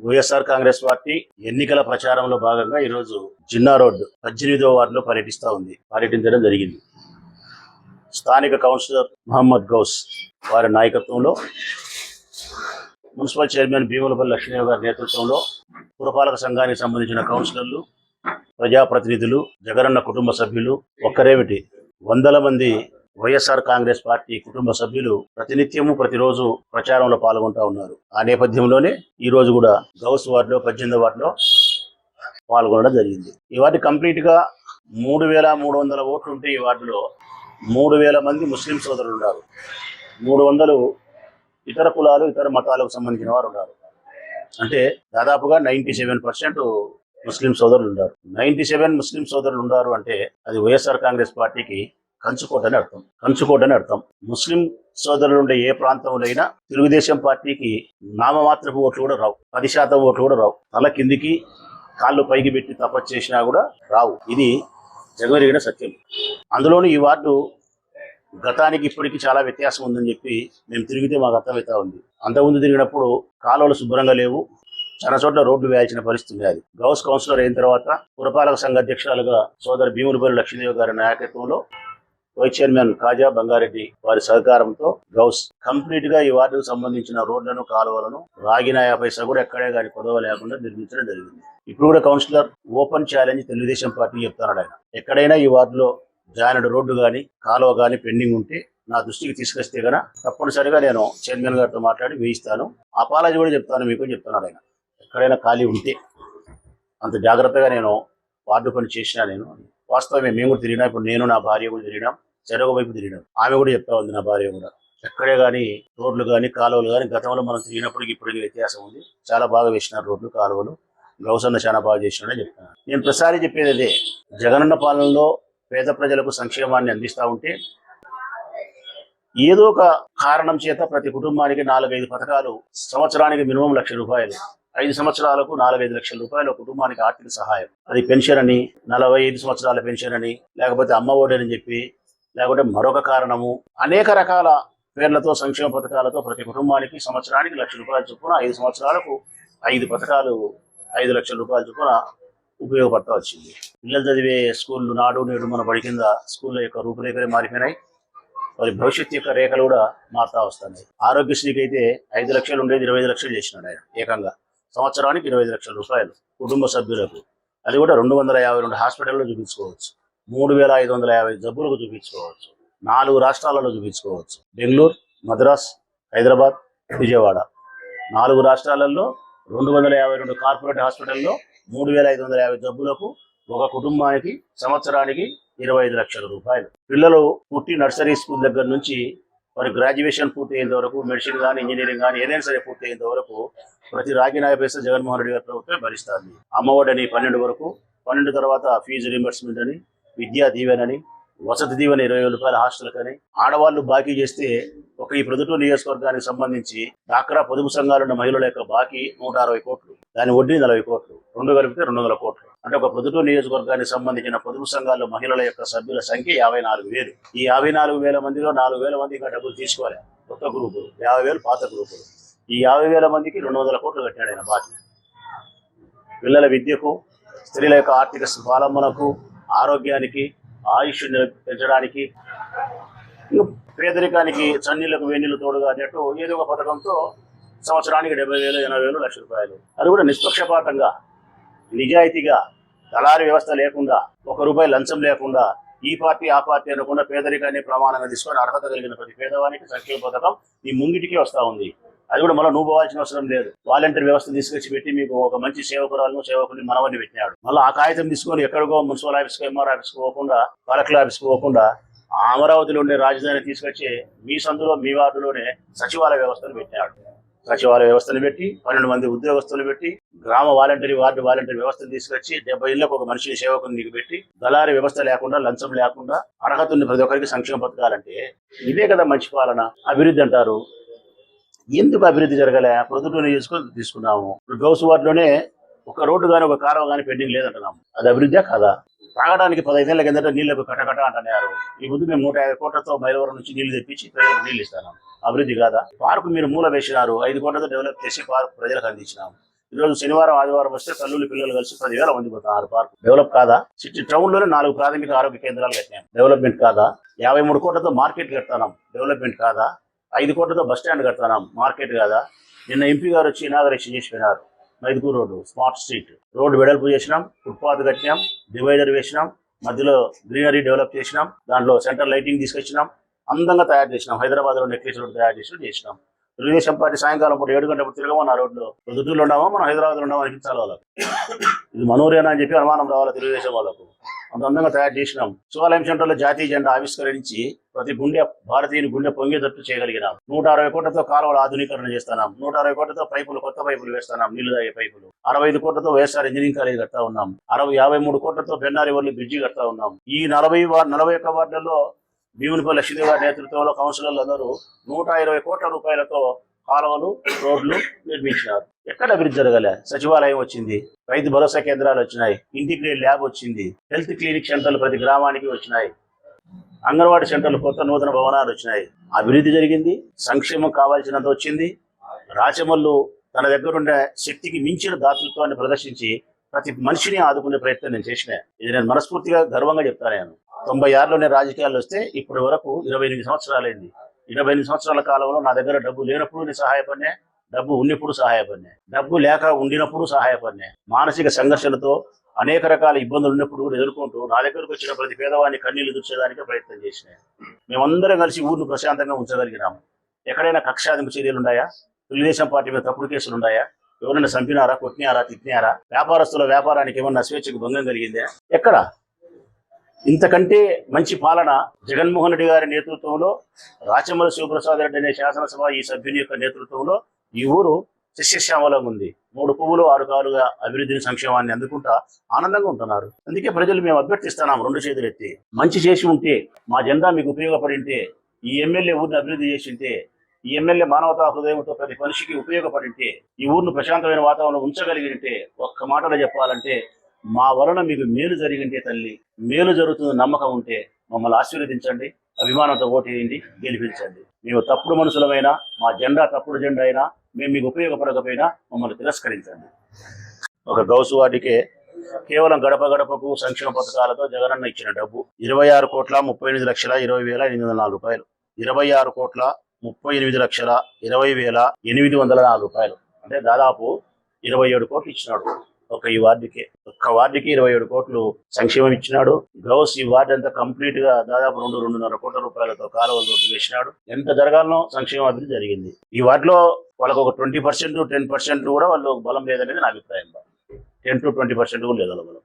YSR Congress party ఎన్నికల ప్రచారంలో భాగంగా ఈరోజు జిన్నా రోడ్డు పద్దెనిమిదో వార్డులో పర్యటిస్తా ఉంది. పర్యటించడం జరిగింది. స్థానిక కౌన్సిలర్ మహమ్మద్ గౌస్ వారి నాయకత్వంలో మున్సిపల్ చైర్మన్ భీములపల్లి లక్ష్మీదేవి గారి నేతృత్వంలో పురపాలక సంఘానికి సంబంధించిన కౌన్సిలర్లు ప్రజాప్రతినిధులు జగనన్న కుటుంబ సభ్యులు ఒక్కరేమిటి వందల మంది వైఎస్ఆర్ కాంగ్రెస్ పార్టీ కుటుంబ సభ్యులు ప్రతినిత్యము ప్రతిరోజు ప్రచారంలో పాల్గొంటా ఉన్నారు. ఆ నేపథ్యంలోనే ఈ రోజు కూడా గౌస్ వార్డులో పద్దెనిమిది వార్డులో పాల్గొనడం జరిగింది. ఈ వార్డు కంప్లీట్గా మూడు వేల మూడు వందల ఓట్లు ఉంటే ఈ వార్డులో మూడు వేల మంది ముస్లిం సోదరులు ఉన్నారు. మూడు వందలు ఇతర కులాలు ఇతర మతాలకు సంబంధించిన వారు ఉన్నారు. అంటే దాదాపుగా నైంటీ సెవెన్ పర్సెంట్ ముస్లిం సోదరులు ఉన్నారు. నైంటీ సెవెన్ ముస్లిం సోదరులు ఉన్నారు అంటే అది వైఎస్ఆర్ కాంగ్రెస్ పార్టీకి కంచుకోట అని అర్థం. కంచుకోట అని అర్థం. ముస్లిం సోదరులు ఉండే ఏ ప్రాంతంలో అయినా తెలుగుదేశం పార్టీకి నామమాత్రపు ఓట్లు కూడా రావు. పది శాతం ఓట్లు కూడా రావు. తల కిందికి కాళ్ళు పైకి పెట్టి తపస్సు చేసినా కూడా రావు. ఇది జగమెరిగిన సత్యం. అందులోనూ ఈ వార్డు గతానికి ఇప్పటికి చాలా వ్యత్యాసం ఉందని చెప్పి మేము తిరిగితే మాకు అర్థమవుతా ఉంది. అంతకుముందు తిరిగినప్పుడు కాలువలు శుభ్రంగా లేవు. చాలా చోట్ల రోడ్లు వేయాల్సిన పరిస్థితి అది. గౌస్ కౌన్సిలర్ అయిన తర్వాత పురపాలక సంఘ అధ్యక్షురాలుగా సోదరు భీములపల్లి లక్ష్మీదేవి గారి నాయకత్వంలో వైస్ చైర్మన్ కాజా బంగారెడ్డి వారి సహకారంతో గౌస్ కంప్లీట్గా ఈ వార్డుకు సంబంధించిన రోడ్లను కాలువలను రాగిన పైసా కూడా ఎక్కడే కానీ కొదవ లేకుండా నిర్మించడం జరిగింది. ఇప్పుడు కూడా councillor open challenge Telugu Desam party చెప్తున్నాడు ఆయన. ఎక్కడైనా ఈ వార్డులో జాయినడ్ రోడ్డు కానీ కాలువ కానీ పెండింగ్ ఉంటే నా దృష్టికి తీసుకొస్తే గన తప్పనిసరిగా నేను చైర్మన్ గారితో మాట్లాడి వేయిస్తాను. అపాలజీ కూడా చెప్తాను మీకు చెప్తున్నాడు ఆయన. ఎక్కడైనా ఖాళీ ఉంటే అంత జాగ్రత్తగా నేను వార్డు పని చేసినా నేను. వాస్తవమే మేము కూడా తిరిగినా ఇప్పుడు నేను నా భార్య కూడా తిరిగినాం. చెరొక వైపు తిరిగినాం. ఆమె కూడా చెప్తా ఉంది నా భార్య కూడా. ఎక్కడే కానీ రోడ్లు కానీ కాలువలు కానీ గతంలో మనం తిరిగినప్పటికి ఇప్పటికి వ్యత్యాసం ఉంది. చాలా బాగా వేసినారు రోడ్లు కాలువలు. గౌసన్న చాలా బాగా చేసినాడని చెప్తున్నాను నేను ప్రసారి చెప్పేది అదే. జగనన్న పాలనలో పేద ప్రజలకు సంక్షేమాన్ని అందిస్తా ఉంటే ఏదో ఒక కారణం చేత ప్రతి కుటుంబానికి నాలుగైదు పథకాలు సంవత్సరానికి మినిమం లక్ష రూపాయలు ఐదు సంవత్సరాలకు నాలుగైదు లక్షల రూపాయలు కుటుంబానికి ఆర్థిక సహాయం. అది పెన్షన్ అని నలభై ఐదు సంవత్సరాల పెన్షన్ అని లేకపోతే అమ్మ ఒడి అని చెప్పి లేకపోతే మరొక కారణము. అనేక రకాల పేర్లతో సంక్షేమ పథకాలతో ప్రతి కుటుంబానికి సంవత్సరానికి లక్ష రూపాయల చొప్పున ఐదు సంవత్సరాలకు ఐదు పథకాలు ఐదు లక్షల రూపాయల చొప్పున ఉపయోగపడతా వచ్చింది. పిల్లలు చదివే స్కూళ్ళు నాడు నేడు మన బడి కింద స్కూళ్ళ యొక్క రూపురేఖలే మారిపోయినాయి. వారి భవిష్యత్తు యొక్క రేఖలు కూడా మారుతా వస్తున్నాయి. ఆరోగ్యశ్రీకి అయితే ఐదు లక్షలు ఉండేది ఇరవై ఐదు లక్షలు చేసినాడు ఆయన ఏకంగా. సంవత్సరానికి ఇరవై ఐదు లక్షల రూపాయలు కుటుంబ సభ్యులకు. అది కూడా రెండు వందల యాభై రెండు హాస్పిటల్లో చూపించుకోవచ్చు. మూడు వేల ఐదు వందల యాభై జబ్బులకు చూపించుకోవచ్చు. నాలుగు రాష్ట్రాలలో చూపించుకోవచ్చు. బెంగళూరు మద్రాస్ హైదరాబాద్ విజయవాడ. నాలుగు రాష్ట్రాలలో రెండు వందల యాభై రెండు కార్పొరేట్ హాస్పిటల్లో మూడు వేల ఐదు వందల యాభై జబ్బులకు ఒక కుటుంబానికి సంవత్సరానికి ఇరవై ఐదు లక్షల రూపాయలు. పిల్లలు పుట్టి నర్సరీ స్కూల్ దగ్గర నుంచి వారి గ్రాడ్యుయేషన్ పూర్తి అయ్యేంత వరకు మెడిసిన్ కానీ ఇంజనీరింగ్ కానీ ఏదైనా సరే పూర్తి అయ్యేంత వరకు ప్రతి రాగినాయ పైసా జగన్మోహన్ రెడ్డి గారి ప్రభుత్వం భరిస్తుంది అమ్మఒడని పన్నెండు వరకు పన్నెండు తర్వాత ఫీజు రీంబర్స్మెంట్ అని విద్యా దీవెనని వసతి దీవెన ఇరవై వేల రూపాయల హాస్టల్ కానీ ఆడవాళ్ళు బాకీ చేస్తే ఒక ఈ ప్రొద్దుటూరు నియోజకవర్గానికి సంబంధించి డాక్రా పొదుపు సంఘాలు ఉన్న మహిళల యొక్క బాకీ నూట అరవై కోట్లు దాని వడ్డీ నలభై కోట్లు రెండు కలిపితే రెండు వందల కోట్లు. అంటే ఒక ప్రొద్దుటూరు నియోజకవర్గానికి సంబంధించిన పొదుపు సంఘాలు మహిళల యొక్క సభ్యుల సంఖ్య యాభై నాలుగు వేలు. ఈ యాభై నాలుగు వేల మందిలో నాలుగు వేల మంది ఇంకా డబ్బులు తీసుకోవాలి. కొత్త గ్రూపులు యాభై వేలు పాత గ్రూపులు ఈ యాభై వేల మందికి రెండు వందల కోట్లు కట్టాడు ఆయన బాకీ. పిల్లల విద్యకు స్త్రీల యొక్క ఆర్థిక స్వాలంబనకు ఆరోగ్యానికి ఆయుష్ పెంచడానికి పేదరికానికి చన్నీళ్ళకు వేణీళ్ళు తోడుగా అన్నట్టు ఏదో ఒక పథకంతో సంవత్సరానికి డెబ్బై వేలు ఎనభై వేలు లక్ష రూపాయలు. అది కూడా నిష్పక్షపాతంగా నిజాయితీగా దళారీ వ్యవస్థ లేకుండా ఒక రూపాయి లంచం లేకుండా ఈ పార్టీ ఆ పార్టీ అనకుండా పేదరికాన్ని ప్రమాణంగా తీసుకొని అర్హత కలిగిన ప్రతి పేదవానికి సంక్షేమ పథకం ఈ ముంగిటికి వస్తూ ఉంది. అది కూడా మళ్ళీ నువ్వు పోవాల్సిన అవసరం లేదు. వాలంటీర్ వ్యవస్థ తీసుకొచ్చి పెట్టి మీకు ఒక మంచి సేవకురాలను సేవకుని మనవని పెట్టినాడు. మళ్ళీ ఆ కాగితం తీసుకొని ఎక్కడికో మున్సిపల్ ఆఫీస్కి ఎంఆర్ ఆఫీస్కి పోకుండా కలెక్టర్ ఆఫీస్కి పోకుండా అమరావతిలో ఉండే రాజధాని తీసుకొచ్చి మీ సందులో మీ వార్డులోనే సచివాలయ వ్యవస్థను పెట్టినాడు. సచివాలయ వ్యవస్థను పెట్టి పన్నెండు మంది ఉద్యోగస్తులు పెట్టి గ్రామ వాలంటరీ వార్డు వాలంటరీ వ్యవస్థను తీసుకొచ్చి డెబ్బై ఇళ్ళకు ఒక మనిషిని సేవకుని నీకు పెట్టి దళారి వ్యవస్థ లేకుండా లంచం లేకుండా అర్హత ప్రతి ఒక్కరికి సంక్షేమ పథకాలంటే ఇదే కదా మంచి పాలన. అభివృద్ధి అంటారు. ఎందుకు అభివృద్ధి జరగలే? ప్రొద్దుటూరు నియోజకవర్గం తీసుకున్నాము. గౌస్ వార్డులోనే ఒక రోడ్డు కానీ ఒక కాలువ కానీ పెండింగ్ లేదంటున్నాము. అది అభివృద్ధి కాదా? తాగడానికి పదహైదేళ్ళ కిందట నీళ్ళకు కటకట అంటున్నారు. ఈ ముందు మేము నూట యాభై కోట్లతో మైలవరం నుంచి నీళ్ళు తెప్పించి ప్రజలకు నీళ్ళు ఇస్తాను. అభివృద్ధి కాదా? పార్కు మీరు మూల వేసినారు. ఐదు కోట్లతో డెవలప్ చేసి పార్క్ ప్రజలకు అందించినాము. ఈరోజు శనివారం ఆదివారం వస్తే తల్లులు పిల్లలు కలిసి పదివేల మంది పోతున్నారు పార్క్. డెవలప్ కాదా? సిటీ టౌన్లోనే నాలుగు ప్రాథమిక ఆరోగ్య కేంద్రాలు కట్టినాం. డెవలప్మెంట్ కాదా? యాభై మూడు కోట్లతో మార్కెట్ కడతాం డెవలప్మెంట్ కాదా? ఐదు కోట్లతో బస్ స్టాండ్ కడుతున్నాం మార్కెట్ కాదా? నిన్న ఎంపీ గారు వచ్చి ఇనాగరేషన్ చేసి Mydukur road smart street. Road వెడల్పు చేసినాం ఫుట్పాత్ కట్టినాం డివైడర్ వేసినాం మధ్యలో గ్రీనరీ డెవలప్ చేసినాం దాంట్లో సెంటర్ లైటింగ్ తీసుకొచ్చినాం అందంగా తయారు చేసినాం. హైదరాబాద్లో నెక్లెస్ రోడ్ తయారు చేసి చేసినాం. తెలుగుదేశం పార్టీ సాయంకాలం పూట ఏడు గంటల తిరగమని ఆ రోడ్లో పొద్దుటూరులో ఉన్నామా? మనం హైదరాబాద్లో ఉన్నామా? అనిపించాలి వాళ్ళకు. ఇది మనోరేనా అని చెప్పి అనుమానం రావాలి తెలుగుదేశం వాళ్ళకు? అంత అందంగా తయారు చేసినాం. శివాలయం సెంటర్లో జాతీయ జెండా ఆవిష్కరించి ప్రతి గుండె భారతీయుని గుండె పొంగేటట్టు చేయగలిగినాం. నూట అరవై కోట్లతో కాలువల ఆధునీకరణ చేస్తున్నాం. నూట అరవై కోట్లతో పైపులు కొత్త పైపులు వేస్తున్నాం. నీళ్ళు తాగే పైపులు. అరవై ఐదు కోట్లతో వైఎస్ఆర్ ఇంజనీరింగ్ కాలేజ్ కడతా ఉన్నాం. అరవై యాభై మూడు కోట్లతో బెన్నారి వర్లు బ్రిడ్జి కడతా ఉన్నాం. ఈ నలభై నలభై ఒక్క వార్డులలో భీమునిపల్లి లక్ష్మీదేవి గారి నేతృత్వంలో కౌన్సిలర్లు అందరూ నూట ఇరవై కోట్ల రూపాయలతో కాలువలు రోడ్లు నిర్మించినారు. ఎక్కడ అభివృద్ధి జరగలే? సచివాలయం వచ్చింది. రైతు భరోసా కేంద్రాలు వచ్చినాయి. ఇంటిగ్రేట్ ల్యాబ్ వచ్చింది. హెల్త్ క్లినిక్ సెంటర్లు ప్రతి గ్రామానికి వచ్చినాయి. అంగన్వాడీ సెంటర్లు కొత్త నూతన భవనాలు వచ్చినాయి. అభివృద్ధి జరిగింది. సంక్షేమం కావాల్సినంత వచ్చింది. రాచమల్లు తన దగ్గర ఉండే శక్తికి మించిన దాతృత్వాన్ని ప్రదర్శించి ప్రతి మనిషిని ఆదుకునే ప్రయత్నం నేను చేసిన. ఇది నేను మనస్ఫూర్తిగా గర్వంగా చెప్తాను నేను. తొంభై ఆరులో నేను రాజకీయాల్లో వస్తే ఇప్పటి వరకు ఇరవై ఎనిమిది సంవత్సరాలైంది. ఇరవై ఎనిమిది సంవత్సరాల కాలంలో నా దగ్గర డబ్బు లేనప్పుడు నేను సహాయపడినా డబ్బు ఉన్నప్పుడు సహాయపడినా. డబ్బు లేక ఉండినప్పుడు సహాయపడినా. మానసిక సంఘర్షణతో అనేక రకాల ఇబ్బందులు ఉన్నప్పుడు కూడా ఎదుర్కొంటూ నా దగ్గరకు వచ్చిన ప్రతి పేదవాడిని కన్నీళ్ళు దుర్చేదానికి ప్రయత్నం చేసిన. మేమందరం కలిసి ఊరిని ప్రశాంతంగా ఉంచగలిగినాము ఎక్కడైనా కక్షాదింపు చర్యలు ఉన్నాయా? తెలుగుదేశం పార్టీ మీద తప్పుడు కేసులు ఉన్నాయా? ఎవరైనా చంపినారా? కొట్టినారా? తిట్టినారా? వ్యాపారస్తుల వ్యాపారానికి ఏమన్నా స్వేచ్ఛకు భంగం కలిగిందా? ఎక్కడ? ఇంతకంటే మంచి పాలన జగన్మోహన్ రెడ్డి గారి నేతృత్వంలో రాచమల శివప్రసాద్ రెడ్డి అనే శాసనసభ ఈ సభ్యుని యొక్క నేతృత్వంలో ఈ ఊరు శిష్యశ్యామలం ఉంది. మూడు పువ్వులు ఆరు కాలుగా అభివృద్ధిని సంక్షేమాన్ని అందుకుంటా ఆనందంగా ఉంటున్నారు. అందుకే ప్రజలు మేము అభ్యర్థిస్తున్నాం రెండు చేతులు ఎత్తి. మంచి చేసి ఉంటే మా జెండా మీకు ఉపయోగపడింటే ఈ ఎమ్మెల్యే ఊరిని అభివృద్ధి చేసింటే ఈ ఎమ్మెల్యే మానవతా హృదయంతో ప్రతి మనిషికి ఉపయోగపడింటే ఈ ఊరిని ప్రశాంతమైన వాతావరణం ఉంచగలిగింటే ఒక్క మాటలో చెప్పాలంటే మా వలన మీకు మేలు జరిగింటే తల్లి మేలు జరుగుతుంది నమ్మకం ఉంటే మమ్మల్ని ఆశీర్వదించండి అభిమానంతో ఓటేయండి గెలిపించండి. మేము తప్పుడు మనుషులమైనా మా జెండా తప్పుడు జెండా అయినా మేము మీకు ఉపయోగపడకపోయినా మమ్మల్ని తిరస్కరించండి. ఒక గౌసు వాటికే కేవలం గడప గడపకు సంక్షేమ పథకాలతో జగనన్న ఇచ్చిన డబ్బు ఇరవై ఆరు కోట్ల ముప్పై ఎనిమిది లక్షల ఇరవై వేల ఎనిమిది వందల నాలుగు రూపాయలు. ఇరవై ఆరు కోట్ల ముప్పై ఎనిమిది లక్షల ఇరవై వేల ఎనిమిది వందల నాలుగు రూపాయలు. అంటే దాదాపు ఇరవై ఏడు కోట్లు ఇచ్చినాడు. ఒక ఈ వార్డుకి. ఒక్క వార్డుకి ఇరవై ఏడు కోట్లు సంక్షేమం ఇచ్చినాడు. గౌస్ ఈ వార్డు అంతా కంప్లీట్గా దాదాపు రెండు రెండున్నర కోట్ల రూపాయలతో కాలువలు వేసినాడు. ఎంత జరగాలనో సంక్షేమ అభివృద్ధి జరిగింది. ఈ వార్డులో వాళ్ళకు ఒక ట్వంటీ పర్సెంట్ టెన్ పర్సెంట్ కూడా వాళ్ళు బలం లేదనేది నా అభిప్రాయం. టెన్ టు ట్వంటీ పర్సెంట్ కూడా లేదు బలం.